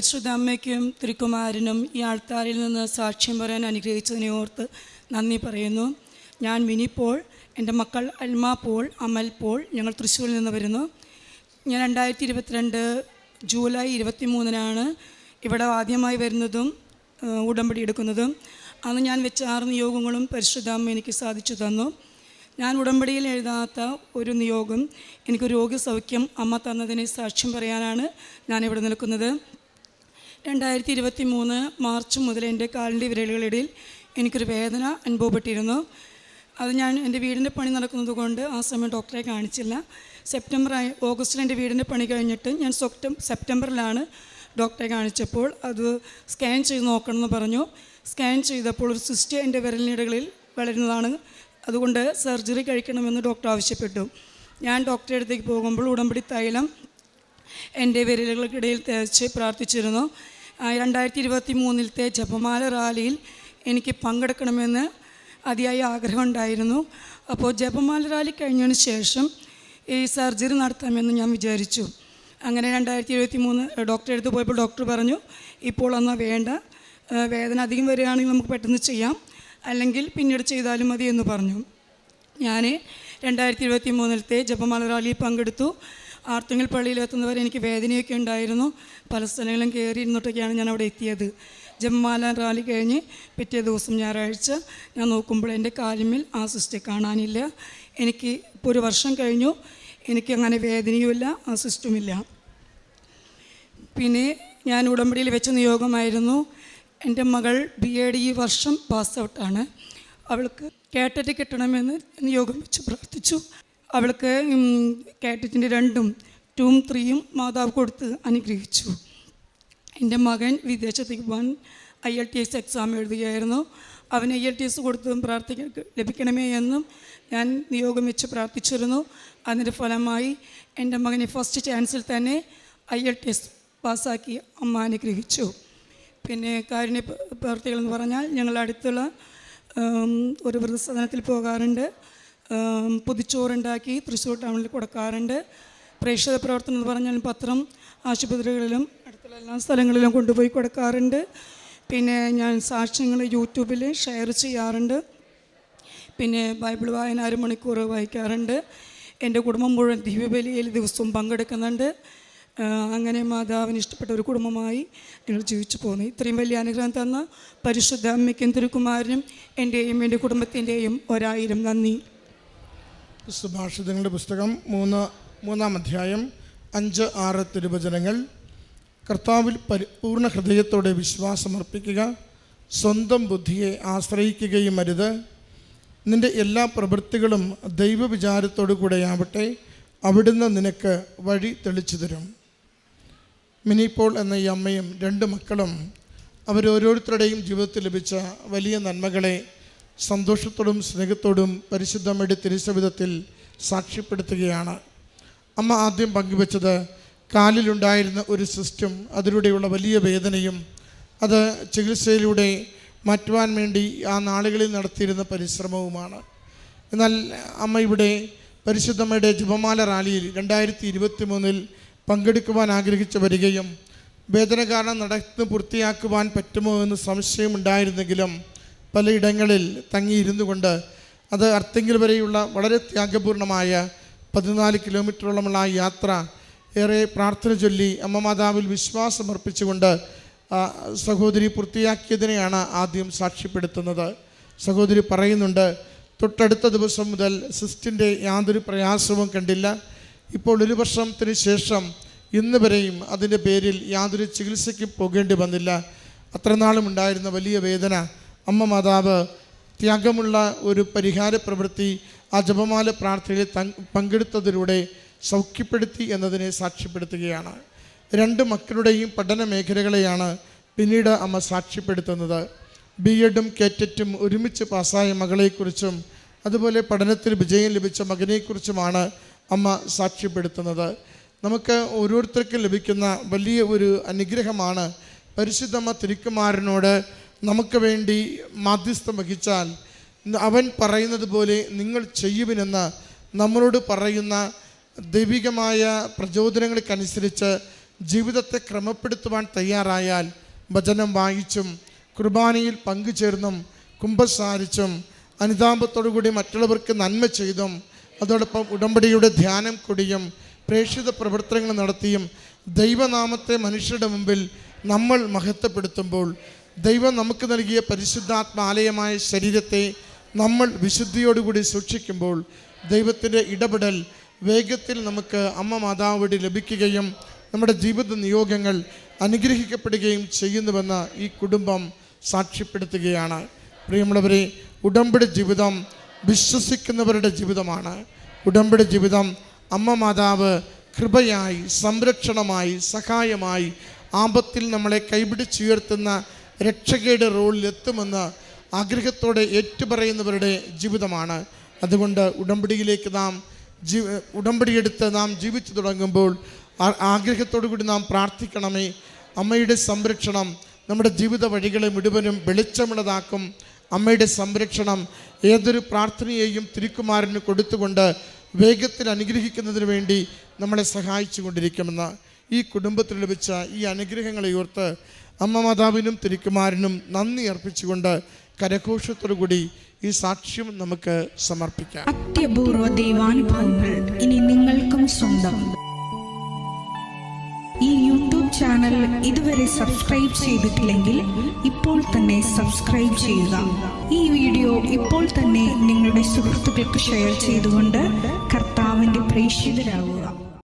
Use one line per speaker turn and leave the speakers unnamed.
പരിശുദ്ധ അമ്മയ്ക്കും തിരുക്കുമാരനും ഈ ആൾത്താരിൽ നിന്ന് സാക്ഷ്യം പറയാൻ അനുഗ്രഹിച്ചതിനെ ഓർത്ത് നന്ദി പറയുന്നു. ഞാൻ മിനി പോൾ എന്റെ മക്കൾ അൽമ പോൾ അമൽ പോൾ ഞങ്ങൾ തൃശ്ശൂരിൽ നിന്ന് വരുന്നു. ഞാൻ രണ്ടായിരത്തി ഇരുപത്തിരണ്ട് ജൂലൈ ഇരുപത്തി മൂന്നിനാണ് ഇവിടെ ആദ്യമായി വരുന്നതും ഉടമ്പടി എടുക്കുന്നതും. അന്ന് ഞാൻ വെച്ച ആറ് നിയോഗങ്ങളും പരിശുദ്ധ അമ്മ എനിക്ക് സാധിച്ചു തന്നു. ഞാൻ ഉടമ്പടിയിൽ എഴുതാത്ത ഒരു നിയോഗം എനിക്ക് രോഗസൗഖ്യം അമ്മ തന്നതിനെ സാക്ഷ്യം പറയാനാണ് ഞാനിവിടെ നിൽക്കുന്നത്. രണ്ടായിരത്തി ഇരുപത്തി മൂന്ന് മാർച്ച് മുതൽ എന്റെ കാലിന്റെ വിരലുകളിടയിൽ എനിക്കൊരു വേദന അനുഭവപ്പെട്ടിരുന്നു. അത് ഞാൻ എന്റെ വീടിന്റെ പണി നടക്കുന്നത് കൊണ്ട് ആ സമയം ഡോക്ടറെ കാണിച്ചില്ല. സെപ്റ്റംബർ ഓഗസ്റ്റിൽ എന്റെ വീടിന്റെ പണി കഴിഞ്ഞിട്ട് ഞാൻ സെപ്റ്റം സെപ്റ്റംബറിലാണ് ഡോക്ടറെ കാണിച്ചപ്പോൾ അത് സ്കാൻ ചെയ്ത് നോക്കണമെന്ന് പറഞ്ഞു. സ്കാൻ ചെയ്തപ്പോൾ ഒരു സിസ്റ്റ് എന്റെ വിരലിനിടകളിൽ വളരുന്നതാണ്. അതുകൊണ്ട് സർജറി കഴിക്കണമെന്ന് ഡോക്ടർ ആവശ്യപ്പെട്ടു. ഞാൻ ഡോക്ടറെ അടുത്തേക്ക് പോകുമ്പോൾ ഉടമ്പടി തൈലം എന്റെ വിരലുകൾക്കിടയിൽ തേച്ച് പ്രാർത്ഥിച്ചിരുന്നു. രണ്ടായിരത്തി ഇരുപത്തി മൂന്നിലത്തെ ജപമാല റാലിയിൽ എനിക്ക് പങ്കെടുക്കണമെന്ന് അതിയായ ആഗ്രഹമുണ്ടായിരുന്നു അപ്പോൾ ജപമാല റാലി കഴിഞ്ഞതിന് ശേഷം ഈ സർജറി നടത്താമെന്ന് ഞാൻ വിചാരിച്ചു. അങ്ങനെ രണ്ടായിരത്തി ഇരുപത്തി മൂന്ന് ഡോക്ടറെ അടുത്ത് പോയപ്പോൾ ഡോക്ടർ പറഞ്ഞു ഇപ്പോൾ എന്നാൽ വേണ്ട. വേദന അധികം വരികയാണെങ്കിൽ നമുക്ക് പെട്ടെന്ന് ചെയ്യാം. അല്ലെങ്കിൽ പിന്നീട് ചെയ്താലും മതി എന്ന് പറഞ്ഞു. ഞാൻ രണ്ടായിരത്തി ഇരുപത്തി മൂന്നിലത്തെ ജപമാല റാലിയിൽ പങ്കെടുത്തു. ആർത്തുങ്കൽ പള്ളിയിലെത്തുന്നവരെ എനിക്ക് വേദനയൊക്കെ ഉണ്ടായിരുന്നു. പല സ്ഥലങ്ങളും കയറിയിരുന്നിട്ടൊക്കെയാണ് ഞാൻ അവിടെ എത്തിയത്. ജമ്മാല റാലി കഴിഞ്ഞ് പിറ്റേ ദിവസം ഞായറാഴ്ച ഞാൻ നോക്കുമ്പോൾ എന്റെ കാലിമിൽ ആ സിസ്റ്റെ കാണാനില്ല. എനിക്ക് ഇപ്പോൾ ഒരു വർഷം കഴിഞ്ഞു. എനിക്ക് അങ്ങനെ വേദനയുമില്ല ആ സിസ്റ്റുമില്ല. പിന്നെ ഞാൻ ഉടമ്പടിയിൽ വെച്ച നിയോഗമായിരുന്നു. എന്റെ മകൾ ബി എഡ് ഈ വർഷം പാസ് ഔട്ടാണ് അവൾക്ക് കേട്ടറ്റ് കിട്ടണമെന്ന് നിയോഗം വെച്ച് പ്രാർത്ഥിച്ചു. അവൾക്ക് കാറ്ററ്റിന്റെ രണ്ടും ടൂം ത്രീയും മാതാവ് കൊടുത്ത് അനുഗ്രഹിച്ചു. എന്റെ മകൻ വിദേശത്തേക്ക് പോകാൻ I L T S exam എഴുതുകയായിരുന്നു. അവന് ഐ എൽ ടി എസ് കൊടുത്തും പ്രാർത്ഥിക്ക ലഭിക്കണമേ എന്നും ഞാൻ നിയോഗം വെച്ച് പ്രാർത്ഥിച്ചിരുന്നു. അതിന്റെ ഫലമായി എന്റെ മകനെ ഫസ്റ്റ് ചാൻസിൽ തന്നെ ഐ എൽ ടി എസ് പാസ്സാക്കി അമ്മ അനുഗ്രഹിച്ചു. പിന്നെ കാരുണ്യ പ്രവർത്തികളെന്ന് പറഞ്ഞാൽ ഞങ്ങൾ അടുത്തുള്ള ഒരു വൃദ്ധസദനത്തിൽ പോകാറുണ്ട്. പൊതിച്ചോറുണ്ടാക്കി തൃശ്ശൂർ ടൗണിൽ കൊടുക്കാറുണ്ട്. പ്രേക്ഷക പ്രവർത്തനം എന്ന് പറഞ്ഞാൽ പത്രം ആശുപത്രികളിലും അടുത്തുള്ള എല്ലാ സ്ഥലങ്ങളിലും കൊണ്ടുപോയി കൊടുക്കാറുണ്ട്. പിന്നെ ഞാൻ സാക്ഷ്യങ്ങൾ യൂട്യൂബിൽ ഷെയർ ചെയ്യാറുണ്ട്. പിന്നെ ബൈബിൾ വായന അരമണിക്കൂർ വായിക്കാറുണ്ട്. എന്റെ കുടുംബം മുഴുവൻ ദിവ്യബലിയിൽ ദിവസവും പങ്കെടുക്കുന്നുണ്ട്. അങ്ങനെ മാതാവിന് ഇഷ്ടപ്പെട്ട ഒരു കുടുംബമായി ഞങ്ങൾ ജീവിച്ചു പോകുന്നു ഇത്രയും വലിയ അനുഗ്രഹം തന്ന പരിശുദ്ധ അമ്മയ്ക്കും തിരുക്കുമാരനും എന്റെയും എന്റെ കുടുംബത്തിന്റെയും ഒരായിരം നന്ദി.
സുഭാഷിതങ്ങളുടെ പുസ്തകം മൂന്ന് മൂന്നാം അധ്യായം അഞ്ച് ആറ് തിരുവചനങ്ങൾ. കർത്താവിൽ പൂർണ ഹൃദയത്തോടെ വിശ്വാസമർപ്പിക്കുക സ്വന്തം ബുദ്ധിയെ ആശ്രയിക്കുകയും അരുത്. നിന്റെ എല്ലാ പ്രവൃത്തികളും ദൈവവിചാരത്തോടു കൂടെയാവട്ടെ അവിടുന്ന് നിനക്ക് വഴി തെളിച്ചു തരും. മിനിപ്പോൾ എന്ന ഈ അമ്മയും രണ്ട് മക്കളും അവരോരോരുത്തരുടെയും ജീവിതത്തിൽ ലഭിച്ച വലിയ നന്മകളെ സന്തോഷത്തോടും സ്നേഹത്തോടും പരിശുദ്ധമ്മയുടെ തിരുസവിധത്തിൽ സാക്ഷ്യപ്പെടുത്തുകയാണ്. അമ്മ ആദ്യം പങ്കുവച്ചത് കാലിലുണ്ടായിരുന്ന ഒരു സിസ്റ്റം അതിലൂടെയുള്ള വലിയ വേദനയും അത് ചികിത്സയിലൂടെ മാറ്റുവാൻ വേണ്ടി ആ നാളുകളിൽ നടത്തിയിരുന്ന പരിശ്രമവുമാണ്. എന്നാൽ അമ്മ ഇവിടെ പരിശുദ്ധമ്മയുടെ ജപമാല റാലിയിൽ രണ്ടായിരത്തി ഇരുപത്തി മൂന്നിൽ പങ്കെടുക്കുവാൻ ആഗ്രഹിച്ചു വരികയും വേദന കാരണം നടന്ന് പൂർത്തിയാക്കുവാൻ പറ്റുമോ എന്ന് സംശയമുണ്ടായിരുന്നെങ്കിലും പലയിടങ്ങളിൽ തങ്ങിയിരുന്നു കൊണ്ട് അത് അർത്തിങ്കിൽ വരെയുള്ള വളരെ ത്യാഗപൂർണമായ പതിനാല് കിലോമീറ്ററോളമുള്ള ആ യാത്ര ഏറെ പ്രാർത്ഥന ചൊല്ലി അമ്മ മാതാവിൽ വിശ്വാസമർപ്പിച്ചുകൊണ്ട് സഹോദരി പൂർത്തിയാക്കിയതിനെയാണ് ആദ്യം സാക്ഷ്യപ്പെടുത്തുന്നത്. സഹോദരി പറയുന്നുണ്ട് തൊട്ടടുത്ത ദിവസം മുതൽ സിസ്റ്റിന്റെ യാതൊരു പ്രയാസവും കണ്ടില്ല. ഇപ്പോൾ ഒരു വർഷത്തിന് ശേഷം ഇന്ന് വരെയും അതിന്റെ പേരിൽ യാതൊരു ചികിത്സയ്ക്കും പോകേണ്ടി വന്നില്ല. അത്രനാളും ഉണ്ടായിരുന്ന വലിയ വേദന അമ്മ മാതാവ് ത്യാഗമുള്ള ഒരു പരിഹാര പ്രവൃത്തി ആ ജപമാല പ്രാർത്ഥനയിൽ പങ്കെടുത്തതിലൂടെ സൗഖ്യപ്പെടുത്തി എന്നതിനെ സാക്ഷ്യപ്പെടുത്തുകയാണ്. രണ്ട് മക്കളുടെയും പഠന മേഖലകളെയാണ് പിന്നീട് അമ്മ സാക്ഷ്യപ്പെടുത്തുന്നത്. ബി എഡും കേറ്ററ്റും ഒരുമിച്ച് പാസ്സായ മകളെക്കുറിച്ചും അതുപോലെ പഠനത്തിൽ വിജയം ലഭിച്ച മകനെക്കുറിച്ചുമാണ് അമ്മ സാക്ഷ്യപ്പെടുത്തുന്നത്. നമുക്ക് ഓരോരുത്തർക്കും ലഭിക്കുന്ന വലിയ ഒരു അനുഗ്രഹമാണ് പരിശുദ്ധമ്മ തിരുക്കുമാരനോട് നമുക്ക് വേണ്ടി മാധ്യസ്ഥം വഹിച്ചാൽ അവൻ പറയുന്നത് പോലെ നിങ്ങൾ ചെയ്യുവിനെന്ന് നമ്മളോട് പറയുന്ന ദൈവികമായ പ്രചോദനങ്ങൾക്കനുസരിച്ച് ജീവിതത്തെ ക്രമപ്പെടുത്തുവാൻ തയ്യാറായാൽ വചനം വായിച്ചും കുർബാനയിൽ പങ്കുചേർന്നും കുമ്പസാരിച്ചും അനുതാപത്തോടുകൂടി മറ്റുള്ളവർക്ക് നന്മ ചെയ്തും അതോടൊപ്പം ഉടമ്പടിയുടെ ധ്യാനം കൂടിയും പ്രേക്ഷിത പ്രവർത്തനങ്ങൾ നടത്തിയും ദൈവനാമത്തെ മനുഷ്യരുടെ മുമ്പിൽ നമ്മൾ മഹത്വപ്പെടുത്തുമ്പോൾ ദൈവം നമുക്ക് നൽകിയ പരിശുദ്ധാത്മാലയമായ ശരീരത്തെ നമ്മൾ വിശുദ്ധിയോടുകൂടി സൂക്ഷിക്കുമ്പോൾ ദൈവത്തിന്റെ ഇടപെടൽ വേഗത്തിൽ നമുക്ക് അമ്മ മാതാവ് വഴി ലഭിക്കുകയും നമ്മുടെ ജീവിത നിയോഗങ്ങൾ അനുഗ്രഹിക്കപ്പെടുകയും ചെയ്യുന്നുവെന്ന് ഈ കുടുംബം സാക്ഷ്യപ്പെടുത്തുകയാണ്. പ്രിയമുള്ളവരെ ഉടമ്പടി ജീവിതം വിശ്വസിക്കുന്നവരുടെ ജീവിതമാണ്. ഉടമ്പടി ജീവിതം അമ്മ മാതാവ് കൃപയായി സംരക്ഷണമായി സഹായമായി ആപത്തിൽ നമ്മളെ കൈപിടിച്ചുയർത്തുന്ന രക്ഷകയുടെ റോളിൽ എത്തുമെന്ന് ആഗ്രഹത്തോടെ ഏറ്റുപറയുന്നവരുടെ ജീവിതമാണ്. അതുകൊണ്ട് ഉടമ്പടിയിലേക്ക് നാം ജീ ഉടമ്പടിയെടുത്ത് നാം ജീവിച്ചു തുടങ്ങുമ്പോൾ ആഗ്രഹത്തോടു കൂടി നാം പ്രാർത്ഥിക്കണമേ. അമ്മയുടെ സംരക്ഷണം നമ്മുടെ ജീവിത വഴികളെ മുഴുവനും വെളിച്ചമുള്ളതാക്കും. അമ്മയുടെ സംരക്ഷണം ഏതൊരു പ്രാർത്ഥനയെയും തിരുക്കുമാരന് കൊടുത്തുകൊണ്ട് വേഗത്തിൽ അനുഗ്രഹിക്കുന്നതിന് വേണ്ടി നമ്മളെ സഹായിച്ചു കൊണ്ടിരിക്കുമെന്ന് ഈ കുടുംബത്തിൽ ലഭിച്ച ഈ അനുഗ്രഹങ്ങളെ ഓർത്ത് അമ്മ മാതാവിനും തിരുക്കുമാരനും നന്ദി അർപ്പിച്ചുകൊണ്ട് കരഘോഷത്തോടു കൂടി ഈ സാക്ഷ്യം നമുക്ക് സമർപ്പിക്കാം.
അത്യപൂർവ ദൈവാനുഭവങ്ങൾ ഇനി നിങ്ങൾക്കും സ്വന്തം. ഈ യൂട്യൂബ് ചാനൽ ഇതുവരെ സബ്സ്ക്രൈബ് ചെയ്തിട്ടില്ലെങ്കിൽ ഇപ്പോൾ തന്നെ സബ്സ്ക്രൈബ് ചെയ്യുക. ഈ വീഡിയോ ഇപ്പോൾ തന്നെ നിങ്ങളുടെ സുഹൃത്തുക്കൾക്ക് ഷെയർ ചെയ്തുകൊണ്ട് കർത്താവിന്റെ പ്രേക്ഷിതരാകുക.